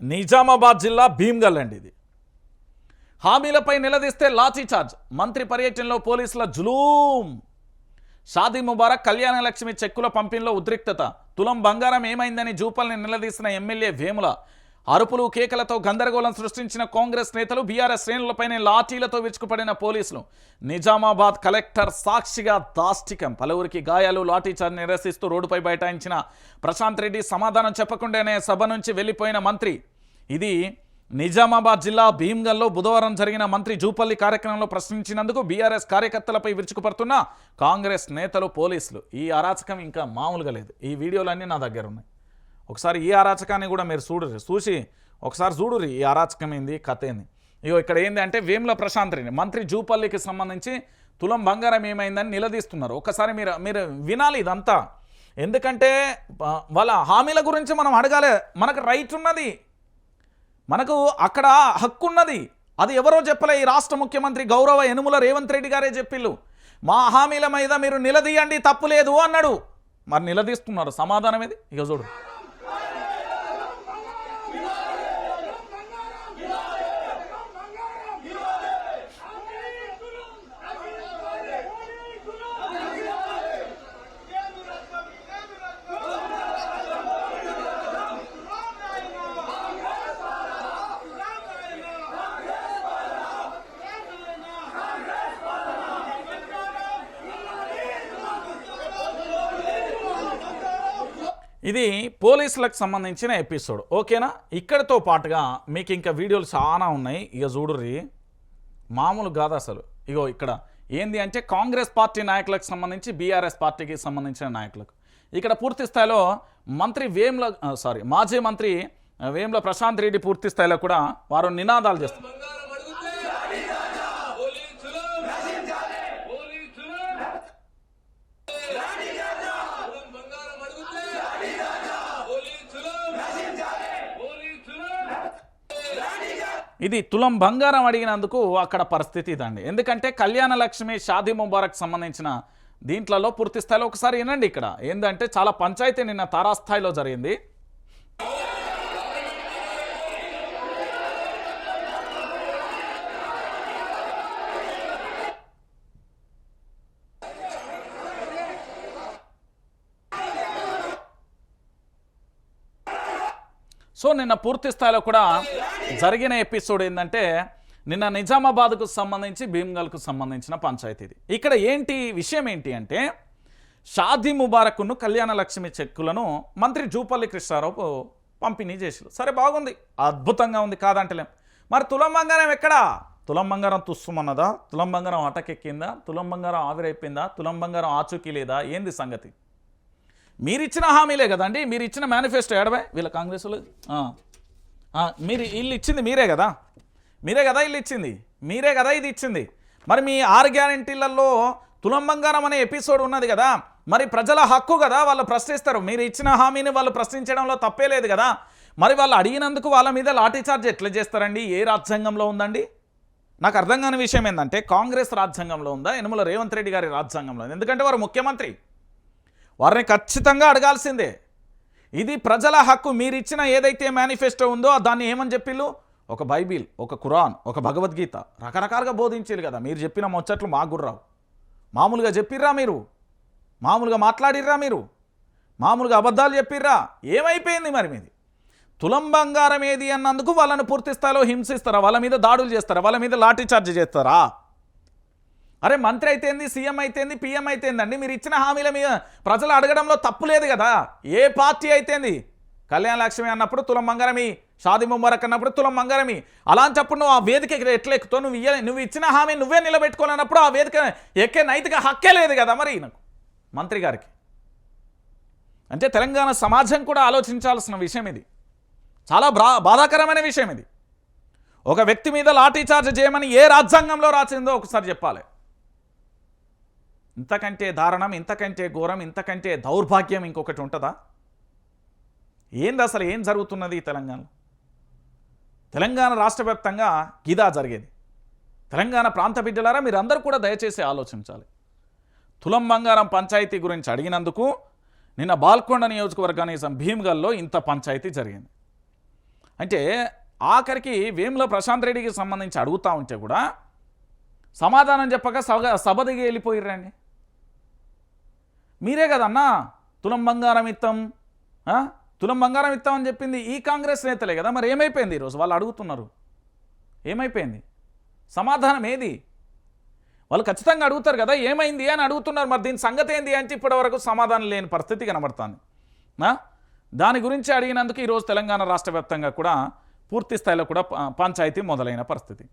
నిజామాబాద్ జిల్లా భీమ్గల్ అండి ఇది. హామీలపై నిలదీస్తే లాఠీచార్జ్ మంత్రి పర్యటనలో పోలీసుల జులూం. షాదీ ముబారక్ కళ్యాణలక్ష్మి చెక్కుల పంపిణీలో ఉద్రిక్తత తులం బంగారం ఏమైందని జూపల్ని నిలదీసిన ఎమ్మెల్యే వేముల అరుపులు కేకలతో గందరగోళం సృష్టించిన కాంగ్రెస్ నేతలు బీఆర్ఎస్ శ్రేణులపైనే లాఠీలతో విరుచుకుపడిన పోలీసులు. నిజామాబాద్ కలెక్టర్ సాక్షిగా దాష్టికం. పలువురికి గాయాలు లాఠీచార్జ్ నిరసిస్తూ రోడ్డుపై బైఠాయించిన ప్రశాంత్ రెడ్డి సమాధానం చెప్పకుండానే సభ నుంచి వెళ్ళిపోయిన మంత్రి. ఇది నిజామాబాద్ జిల్లా భీమ్గల్లో బుధవారం జరిగిన మంత్రి జూపల్లి కార్యక్రమంలో ప్రశ్నించినందుకు బీఆర్ఎస్ కార్యకర్తలపై విరుచుకుపడుతున్న కాంగ్రెస్ నేతలు పోలీసులు. ఈ అరాచకం ఇంకా మామూలుగా లేదు. ఈ వీడియోలన్నీ నా దగ్గర ఉన్నాయి. ఒకసారి ఈ అరాచకాన్ని కూడా మీరు చూడరు. చూసి ఒకసారి చూడురి ఈ అరాచకం ఏంది కథ ఏంది. ఇగో ఇక్కడ ఏంది అంటే వేముల ప్రశాంతరిని మంత్రి జూపల్లికి సంబంధించి తులం బంగారం ఏమైందని నిలదీస్తున్నారు. ఒకసారి మీరు మీరు వినాలి ఇదంతా. ఎందుకంటే వాళ్ళ హామీల గురించి మనం అడగాలి. మనకు రైట్ ఉన్నది. మనకు అక్కడ హక్కు ఉన్నది. అది ఎవరో చెప్పలే ఈ రాష్ట్ర ముఖ్యమంత్రి గౌరవ యనుముల రేవంత్ రెడ్డి గారే చెప్పిల్లు. మా హామీల మీద మీరు నిలదీయండి తప్పు లేదు అన్నాడు. మరి నిలదీస్తున్నారు. సమాధానం ఏది? ఇక చూడు. ఇది పోలీసులకు సంబంధించిన ఎపిసోడ్. ఓకేనా? ఇక్కడితో పాటుగా మీకు ఇంకా వీడియోలు చాలా ఉన్నాయి. ఇక చూడుర్రి. మామూలు కాదు అసలు. ఇగో ఇక్కడ. ఏంది అంటే కాంగ్రెస్ పార్టీ నాయకులకు సంబంధించి బీఆర్ఎస్ పార్టీకి సంబంధించిన నాయకులకు. ఇక్కడ పూర్తి స్థాయిలో మంత్రి వేముల సారీ మాజీ మంత్రి వేముల ప్రశాంత్ రెడ్డి పూర్తి స్థాయిలో కూడా వారు నినాదాలు చేస్తారు. ఇది తులం బంగారం అడిగినందుకు అక్కడ పరిస్థితి ఇదండి. ఎందుకంటే కళ్యాణ లక్ష్మి షాదీ ముబారక్ సంబంధించిన దీంట్లలో పూర్తి స్థాయిలో ఒకసారి వినండి ఇక్కడ. ఏంటంటే చాలా పంచాయతీ నిన్న తారాస్థాయిలో జరిగింది. సో నిన్న పూర్తి స్థాయిలో కూడా జరిగిన ఎపిసోడ్ ఏంటంటే నిన్న నిజామాబాద్కు సంబంధించి భీమ్గల్కు సంబంధించిన పంచాయతీ ఇది. ఇక్కడ ఏంటి విషయం ఏంటి అంటే షాదీ ముబారక్ను కళ్యాణ లక్ష్మి చెక్కులను మంత్రి జూపల్లి కృష్ణారావు పంపిణీ చేసారు. సరే బాగుంది. అద్భుతంగా ఉంది కాదంటలేం. మరి తులం బంగారం ఎక్కడా? తులం బంగారం తుస్సుమన్నదా? తులం బంగారం అటకెక్కిందా? తులం బంగారం ఆవిరైపోయిందా? తులం బంగారం ఆచూకీ లేదా? ఏంది సంగతి? మీరు ఇచ్చిన హామీలే కదండి. మీరు ఇచ్చిన మేనిఫెస్టో ఏడవే? వీళ్ళ కాంగ్రెస్ మీరు ఇల్లు ఇచ్చింది మీరే కదా. మీరే కదా ఇల్లు ఇచ్చింది. మీరే కదా ఇది ఇచ్చింది. మరి మీ ఆరు గ్యారంటీలలో తులం బంగారం అనే ఎపిసోడ్ ఉన్నది కదా. మరి ప్రజల హక్కు కదా వాళ్ళు ప్రశ్నిస్తారు. మీరు ఇచ్చిన హామీని వాళ్ళు ప్రశ్నించడంలో తప్పే లేదు కదా. మరి వాళ్ళు అడిగినందుకు వాళ్ళ మీద లాఠీ చార్జ్ ఎట్లా చేస్తారండి? ఏ రాజ్యాంగంలో ఉందండి? నాకు అర్థం కాని విషయం ఏంటంటే కాంగ్రెస్ రాజ్యాంగంలో ఉందా? యనమల రేవంత్ రెడ్డి గారి రాజ్యాంగంలో ఉంది? ఎందుకంటే వారు ముఖ్యమంత్రి. వారిని ఖచ్చితంగా అడగాల్సిందే. ఇది ప్రజల హక్కు. మీరిచ్చిన ఏదైతే మేనిఫెస్టో ఉందో దాన్ని ఏమని చెప్పిళ్ళు? ఒక బైబిల్ ఒక ఖురాన్ ఒక భగవద్గీత రకరకాలుగా బోధించారు కదా. మీరు చెప్పిన ముచ్చట్లు మాకు గుర్రావు మామూలుగా చెప్పిర్రా మీరు? మామూలుగా మాట్లాడిర్రా మీరు? మామూలుగా అబద్ధాలు చెప్పిర్రా? ఏమైపోయింది మరి మీది? తులం బంగారం ఏది అన్నందుకు వాళ్ళని పూర్తి స్థాయిలో హింసిస్తారా? వాళ్ళ మీద దాడులు చేస్తారా? వాళ్ళ మీద లాఠీ చార్జ్ చేస్తారా? అరే మంత్రి అయితేంది సీఎం అయితేంది పీఎం అయితేందండి మీరు ఇచ్చిన హామీల మీద ప్రజలు అడగడంలో తప్పు లేదు కదా. ఏ పార్టీ అయితేంది? కళ్యాణ లక్ష్మి అన్నప్పుడు తులం మంగరమి షాది ముబారక్ అన్నప్పుడు తులం మంగరమి. అలాంటప్పుడు నువ్వు ఆ వేదిక ఎట్లా ఎక్కుతావు? నువ్వు ఇయ్య నువ్వు ఇచ్చిన హామీ నువ్వే నిలబెట్టుకోవాలన్నప్పుడు ఆ వేదిక ఎక్కే నైతిక హక్కే లేదు కదా మరి నాకు మంత్రి గారికి. అంటే తెలంగాణ సమాజం కూడా ఆలోచించాల్సిన విషయం ఇది. చాలా బాధాకరమైన విషయం ఇది. ఒక వ్యక్తి మీద లాఠీ చార్జ్ చేయమని ఏ రాజ్యాంగంలో రాసిందో ఒకసారి చెప్పాలి. ఇంతకంటే దారుణం ఇంతకంటే ఘోరం ఇంతకంటే దౌర్భాగ్యం ఇంకొకటి ఉంటుందా? ఏంది అసలు ఏం జరుగుతున్నది ఈ తెలంగాణలో? తెలంగాణ రాష్ట్ర వ్యాప్తంగా గిదా జరిగేది. తెలంగాణ ప్రాంత బిడ్డలారా మీరందరూ కూడా దయచేసి ఆలోచించాలి. తులం బంగారం పంచాయతీ గురించి అడిగినందుకు నిన్న బాల్కొండ నియోజకవర్గానిజం భీమ్గల్లో ఇంత పంచాయతీ జరిగింది. అంటే ఆఖరికి వేముల ప్రశాంత్ రెడ్డికి సంబంధించి అడుగుతా ఉంటే కూడా సమాధానం చెప్పక సభ సభ దిగి వెళ్ళిపోయిర్రండి. మీరే కదన్నా? తులం బంగారం ఇత్తం. తులం బంగారం ఇత్తం అని చెప్పింది ఈ కాంగ్రెస్ నేతలే కదా? మరి ఏమైపోయింది ఈరోజు? వాళ్ళు అడుగుతున్నారు. ఏమైపోయింది? సమాధానం ఏది? వాళ్ళు ఖచ్చితంగా అడుగుతారు కదా ఏమైంది అని అడుగుతున్నారు. మరి దీని సంగతి ఏంది అంటే ఇప్పటివరకు సమాధానం లేని పరిస్థితి కనబడుతుంది. దాని గురించి అడిగినందుకు ఈరోజు తెలంగాణ రాష్ట్ర వ్యాప్తంగా కూడా పూర్తి స్థాయిలో కూడా ప- పంచాయతీ మొదలైన పరిస్థితి.